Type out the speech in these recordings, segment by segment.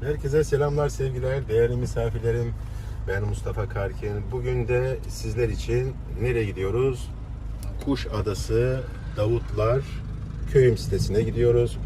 Herkese selamlar, sevgiler, değerli misafirlerim. Ben Mustafa Karkin. Bugün de sizler için nereye gidiyoruz? Kuş Adası Davutlar köyüm sitesine gidiyoruz.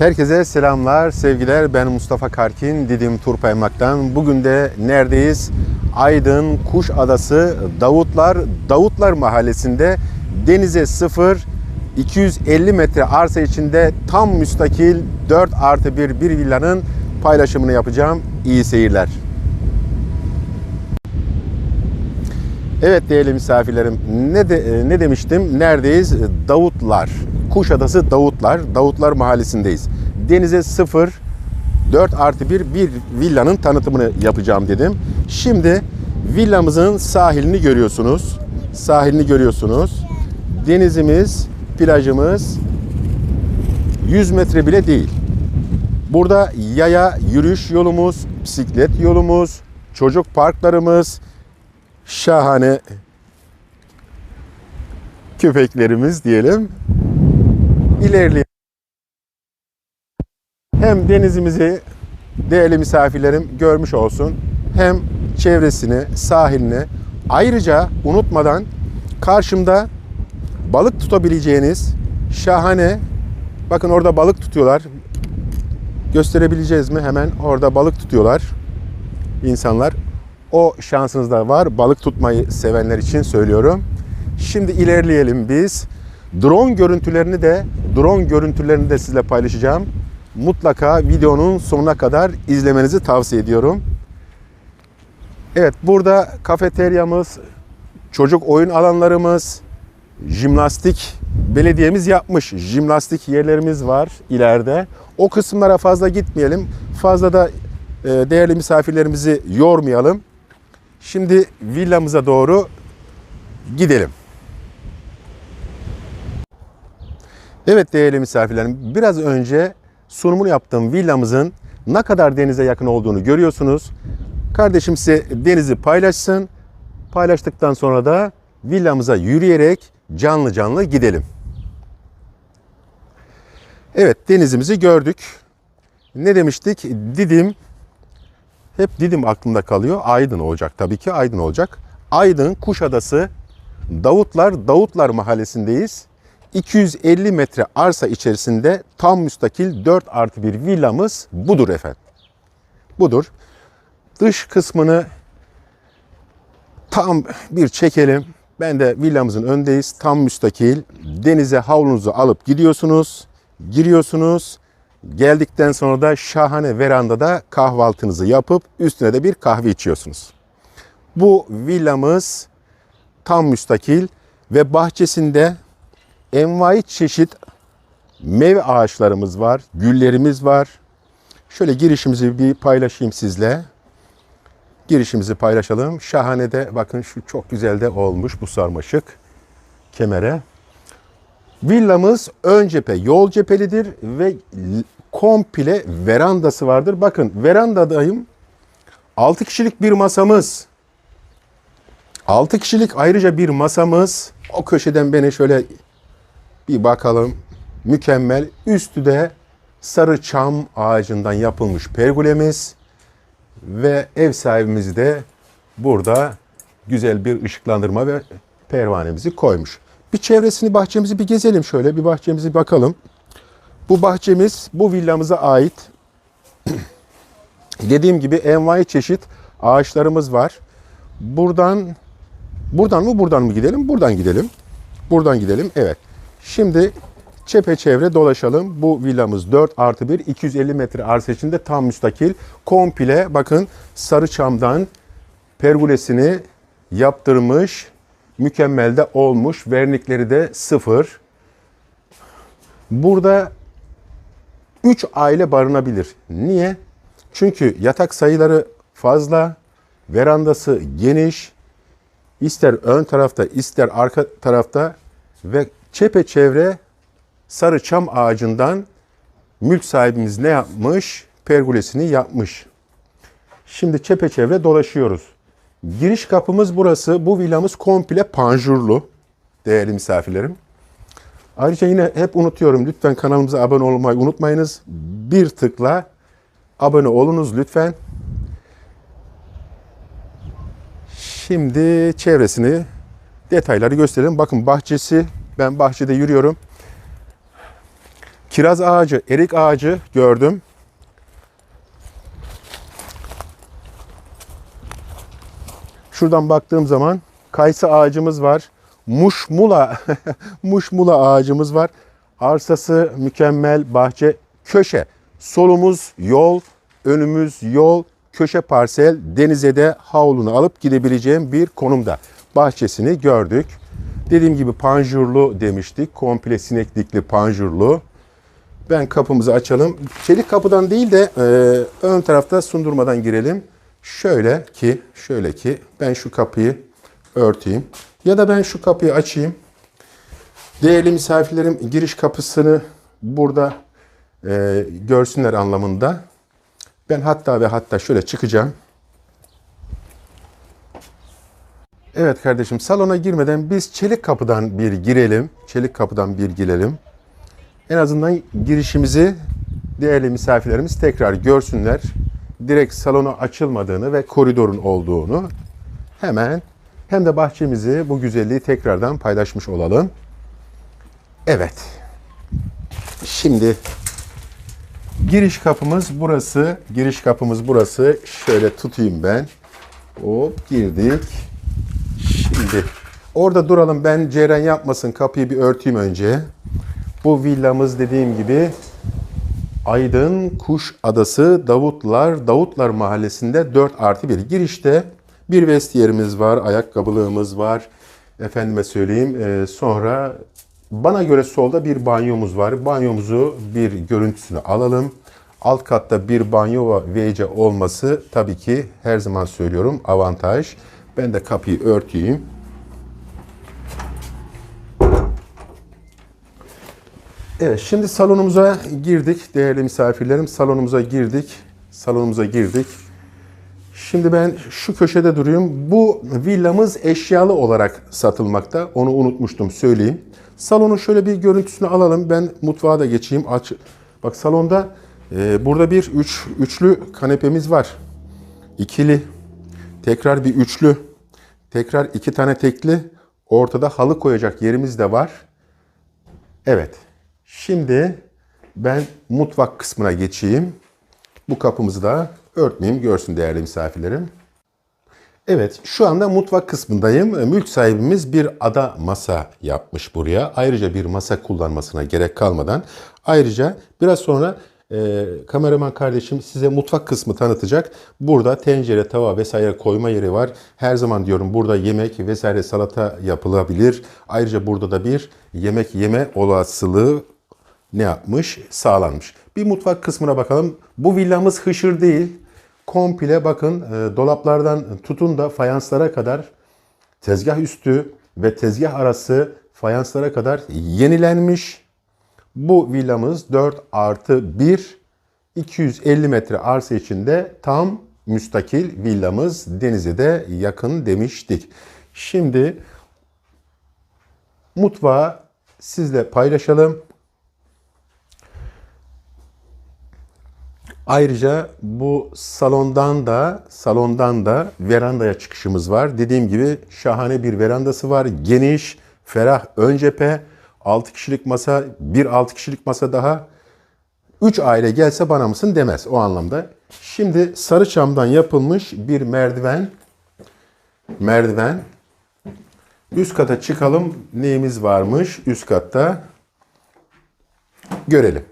Herkese selamlar, sevgiler. Ben Mustafa Karkin, Didim Turpaymak'tan. Bugün de neredeyiz? Aydın Kuş Adası Davutlar, Davutlar Mahallesi'nde denize sıfır 250 metre arsa içinde tam müstakil 4 artı 1 bir villanın paylaşımını yapacağım. İyi seyirler. Evet değerli misafirlerim ne de, ne demiştim? Neredeyiz? Davutlar. Kuşadası Davutlar. Davutlar Mahallesi'ndeyiz. Denize sıfır 4 artı 1 bir villanın tanıtımını yapacağım dedim. Şimdi villamızın sahilini görüyorsunuz. Sahilini görüyorsunuz. Denizimiz, plajımız 100 metre bile değil. Burada yaya yürüyüş yolumuz, bisiklet yolumuz, çocuk parklarımız, şahane köpeklerimiz diyelim. İlerleyelim. Hem denizimizi değerli misafirlerim görmüş olsun. Hem çevresini, sahilini. Ayrıca unutmadan karşımda balık tutabileceğiniz şahane bakın orada balık tutuyorlar. Gösterebileceğiz mi? Hemen orada balık tutuyorlar insanlar. O şansınız da var. Balık tutmayı sevenler için söylüyorum. Şimdi ilerleyelim biz. Drone görüntülerini de drone görüntülerini de sizle paylaşacağım. Mutlaka videonun sonuna kadar izlemenizi tavsiye ediyorum. Evet burada kafeteryamız, çocuk oyun alanlarımız, jimnastik belediyemiz yapmış. Jimnastik yerlerimiz var ileride. O kısımlara fazla gitmeyelim. Fazla da e, değerli misafirlerimizi yormayalım. Şimdi villamıza doğru gidelim. Evet değerli misafirlerim, biraz önce sunumunu yaptığım villamızın ne kadar denize yakın olduğunu görüyorsunuz. Kardeşim size denizi paylaşsın. Paylaştıktan sonra da villamıza yürüyerek canlı canlı gidelim. Evet denizimizi gördük. Ne demiştik? Didim hep Didim aklımda kalıyor. Aydın olacak tabii ki Aydın olacak. Aydın Kuşadası Davutlar Davutlar mahallesindeyiz. 250 metre arsa içerisinde tam müstakil 4 artı bir villamız budur efendim. Budur. Dış kısmını tam bir çekelim. Ben de villamızın öndeyiz. Tam müstakil. Denize havlunuzu alıp gidiyorsunuz. Giriyorsunuz. Geldikten sonra da şahane verandada kahvaltınızı yapıp üstüne de bir kahve içiyorsunuz. Bu villamız tam müstakil ve bahçesinde envai çeşit meyve ağaçlarımız var, güllerimiz var. Şöyle girişimizi bir paylaşayım sizle. Girişimizi paylaşalım. Şahane de bakın şu çok güzel de olmuş bu sarmaşık kemere. Villamız ön cephe yol cephelidir ve komple verandası vardır. Bakın verandadayım. 6 kişilik bir masamız. 6 kişilik ayrıca bir masamız. O köşeden beni şöyle bir bakalım. Mükemmel. Üstü de sarı çam ağacından yapılmış pergolemiz. Ve ev sahibimiz de burada güzel bir ışıklandırma ve pervanemizi koymuş. Bir çevresini bahçemizi bir gezelim şöyle. Bir bahçemizi bakalım. Bu bahçemiz bu villamıza ait. Dediğim gibi envai çeşit ağaçlarımız var. Buradan buradan mı buradan mı gidelim? Buradan gidelim. Buradan gidelim. Evet. Şimdi çepeçevre dolaşalım. Bu villamız 4 artı 1 250 metre arsa içinde tam müstakil. Komple bakın sarı çamdan pergolesini yaptırmış. Mükemmel de olmuş. Vernikleri de sıfır. Burada 3 aile barınabilir. Niye? Çünkü yatak sayıları fazla, verandası geniş, ister ön tarafta ister arka tarafta ve çepeçevre sarı çam ağacından mülk sahibimiz ne yapmış? Pergolesini yapmış. Şimdi çepeçevre dolaşıyoruz. Giriş kapımız burası. Bu villamız komple panjurlu. Değerli misafirlerim. Ayrıca yine hep unutuyorum. Lütfen kanalımıza abone olmayı unutmayınız. Bir tıkla abone olunuz lütfen. Şimdi çevresini, detayları gösterelim. Bakın bahçesi, ben bahçede yürüyorum. Kiraz ağacı, erik ağacı gördüm. Şuradan baktığım zaman kayısı ağacımız var. Muşmula, muşmula ağacımız var. Arsası mükemmel, bahçe, köşe. Solumuz yol, önümüz yol, köşe parsel, denize de havlunu alıp gidebileceğim bir konumda. Bahçesini gördük. Dediğim gibi panjurlu demiştik. Komple sineklikli panjurlu. Ben kapımızı açalım. Çelik kapıdan değil de e, ön tarafta sundurmadan girelim. Şöyle ki, şöyle ki ben şu kapıyı örteyim. Ya da ben şu kapıyı açayım. Değerli misafirlerim giriş kapısını burada e, görsünler anlamında. Ben hatta ve hatta şöyle çıkacağım. Evet kardeşim salona girmeden biz çelik kapıdan bir girelim. Çelik kapıdan bir girelim. En azından girişimizi değerli misafirlerimiz tekrar görsünler. Direkt salona açılmadığını ve koridorun olduğunu hemen hem de bahçemizi bu güzelliği tekrardan paylaşmış olalım. Evet. Şimdi giriş kapımız burası. Giriş kapımız burası. Şöyle tutayım ben. Hop girdik. Şimdi orada duralım. Ben ceren yapmasın. Kapıyı bir örteyim önce. Bu villamız dediğim gibi Aydın Kuş Adası Davutlar Davutlar Mahallesi'nde 4 artı 1 girişte bir vestiyerimiz var, ayakkabılığımız var. Efendime söyleyeyim e, sonra bana göre solda bir banyomuz var. Banyomuzu bir görüntüsünü alalım. Alt katta bir banyo ve WC olması tabii ki her zaman söylüyorum avantaj. Ben de kapıyı örteyim. Evet, şimdi salonumuza girdik değerli misafirlerim. Salonumuza girdik. Salonumuza girdik. Şimdi ben şu köşede duruyorum. Bu villamız eşyalı olarak satılmakta. Onu unutmuştum söyleyeyim. Salonun şöyle bir görüntüsünü alalım. Ben mutfağa da geçeyim. Aç. Bak salonda e, burada bir üç, üçlü kanepemiz var. İkili. Tekrar bir üçlü. Tekrar iki tane tekli. Ortada halı koyacak yerimiz de var. Evet. Şimdi ben mutfak kısmına geçeyim. Bu kapımızı da örtmeyeyim görsün değerli misafirlerim. Evet şu anda mutfak kısmındayım. Mülk sahibimiz bir ada masa yapmış buraya. Ayrıca bir masa kullanmasına gerek kalmadan. Ayrıca biraz sonra e, kameraman kardeşim size mutfak kısmı tanıtacak. Burada tencere, tava vesaire koyma yeri var. Her zaman diyorum burada yemek vesaire salata yapılabilir. Ayrıca burada da bir yemek yeme olasılığı ne yapmış? Sağlanmış. Bir mutfak kısmına bakalım. Bu villamız hışır değil. Komple bakın e, dolaplardan tutun da fayanslara kadar tezgah üstü ve tezgah arası fayanslara kadar yenilenmiş. Bu villamız 4 artı 1 250 metre arsa içinde tam müstakil villamız denize de yakın demiştik. Şimdi mutfağı sizle paylaşalım. Ayrıca bu salondan da salondan da verandaya çıkışımız var. Dediğim gibi şahane bir verandası var. Geniş, ferah ön cephe, 6 kişilik masa, bir 6 kişilik masa daha. 3 aile gelse bana mısın demez o anlamda. Şimdi sarı çamdan yapılmış bir merdiven. Merdiven. Üst kata çıkalım. Neyimiz varmış üst katta? Görelim.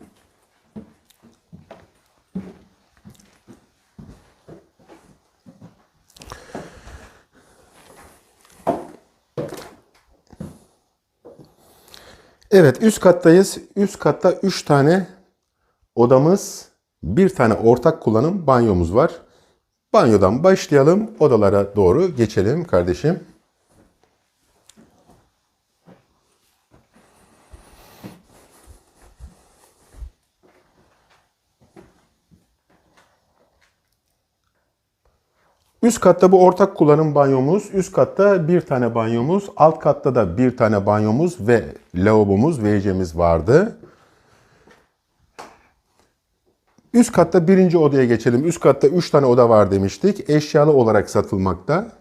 Evet üst kattayız. Üst katta 3 tane odamız, bir tane ortak kullanım banyomuz var. Banyodan başlayalım, odalara doğru geçelim kardeşim. Üst katta bu ortak kullanım banyomuz. Üst katta bir tane banyomuz. Alt katta da bir tane banyomuz ve lavabomuz, WC'miz vardı. Üst katta birinci odaya geçelim. Üst katta üç tane oda var demiştik. Eşyalı olarak satılmakta.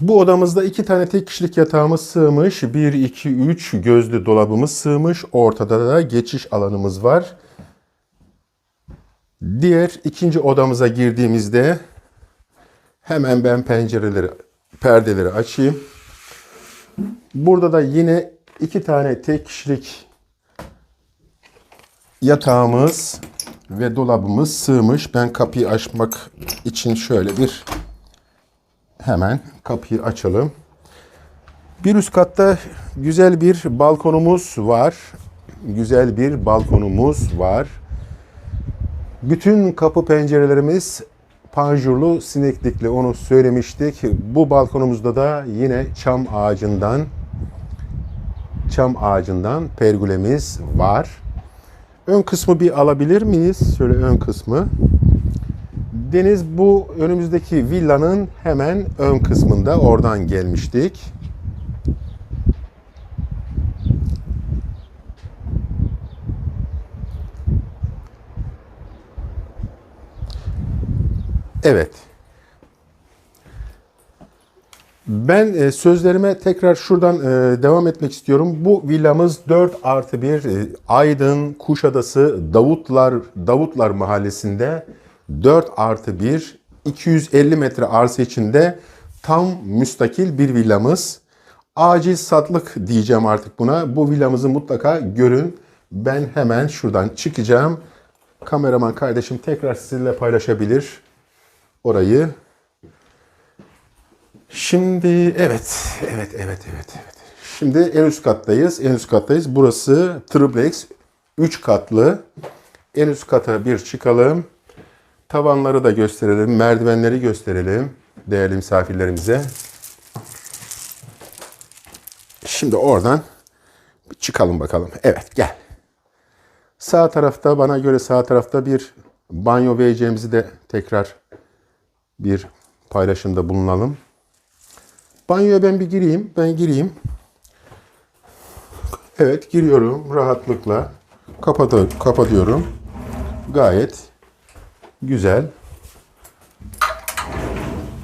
Bu odamızda iki tane tek kişilik yatağımız sığmış. 1, 2, 3 gözlü dolabımız sığmış. Ortada da geçiş alanımız var. Diğer ikinci odamıza girdiğimizde hemen ben pencereleri, perdeleri açayım. Burada da yine iki tane tek kişilik yatağımız ve dolabımız sığmış. Ben kapıyı açmak için şöyle bir hemen kapıyı açalım. Bir üst katta güzel bir balkonumuz var. Güzel bir balkonumuz var. Bütün kapı pencerelerimiz panjurlu sineklikli onu söylemiştik. Bu balkonumuzda da yine çam ağacından çam ağacından pergülemiz var. Ön kısmı bir alabilir miyiz? Şöyle ön kısmı. Deniz bu önümüzdeki villanın hemen ön kısmında oradan gelmiştik. Evet. Ben e, sözlerime tekrar şuradan e, devam etmek istiyorum. Bu villamız 4 artı 1 e, Aydın, Kuşadası, Davutlar, Davutlar mahallesinde 4 artı 1 250 metre arsa içinde tam müstakil bir villamız. Acil satlık diyeceğim artık buna. Bu villamızı mutlaka görün. Ben hemen şuradan çıkacağım. Kameraman kardeşim tekrar sizinle paylaşabilir orayı. Şimdi evet, evet, evet, evet, evet. Şimdi en üst kattayız. En üst kattayız. Burası triplex 3 katlı. En üst kata bir çıkalım. Tavanları da gösterelim, merdivenleri gösterelim değerli misafirlerimize. Şimdi oradan çıkalım bakalım. Evet gel. Sağ tarafta bana göre sağ tarafta bir banyo vereceğimizi de tekrar bir paylaşımda bulunalım. Banyoya ben bir gireyim. Ben gireyim. Evet giriyorum rahatlıkla. Kapatıyorum. kapatıyorum. Gayet güzel,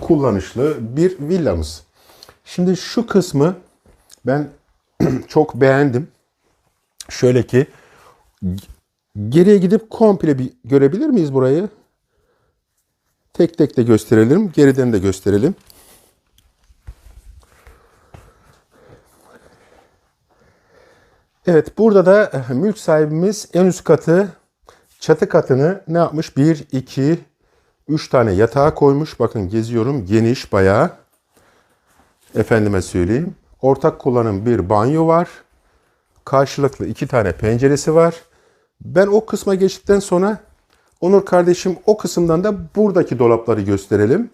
kullanışlı bir villamız. Şimdi şu kısmı ben çok beğendim. Şöyle ki geriye gidip komple bir görebilir miyiz burayı? Tek tek de gösterelim, geriden de gösterelim. Evet, burada da mülk sahibimiz en üst katı Çatı katını ne yapmış? 1, 2, 3 tane yatağa koymuş. Bakın geziyorum. Geniş bayağı. Efendime söyleyeyim. Ortak kullanım bir banyo var. Karşılıklı iki tane penceresi var. Ben o kısma geçtikten sonra Onur kardeşim o kısımdan da buradaki dolapları gösterelim.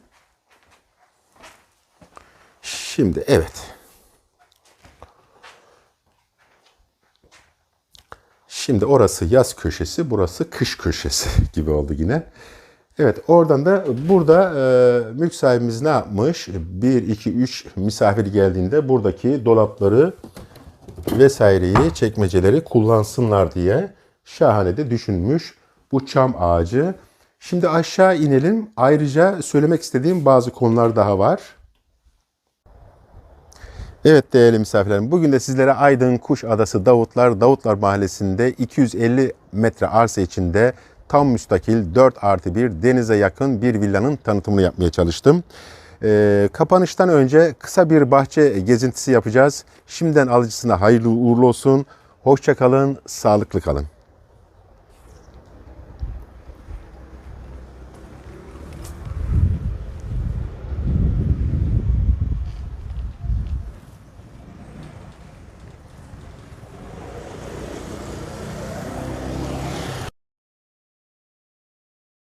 Şimdi evet. Şimdi orası yaz köşesi, burası kış köşesi gibi oldu yine. Evet oradan da burada e, mülk sahibimiz ne yapmış? 1, 2, 3 misafir geldiğinde buradaki dolapları vesaireyi, çekmeceleri kullansınlar diye şahane de düşünmüş bu çam ağacı. Şimdi aşağı inelim. Ayrıca söylemek istediğim bazı konular daha var. Evet değerli misafirlerim, bugün de sizlere Aydın Kuş Adası Davutlar, Davutlar Mahallesi'nde 250 metre arsa içinde tam müstakil 4 artı 1 denize yakın bir villanın tanıtımını yapmaya çalıştım. Ee, kapanıştan önce kısa bir bahçe gezintisi yapacağız. Şimdiden alıcısına hayırlı uğurlu olsun. Hoşçakalın, sağlıklı kalın.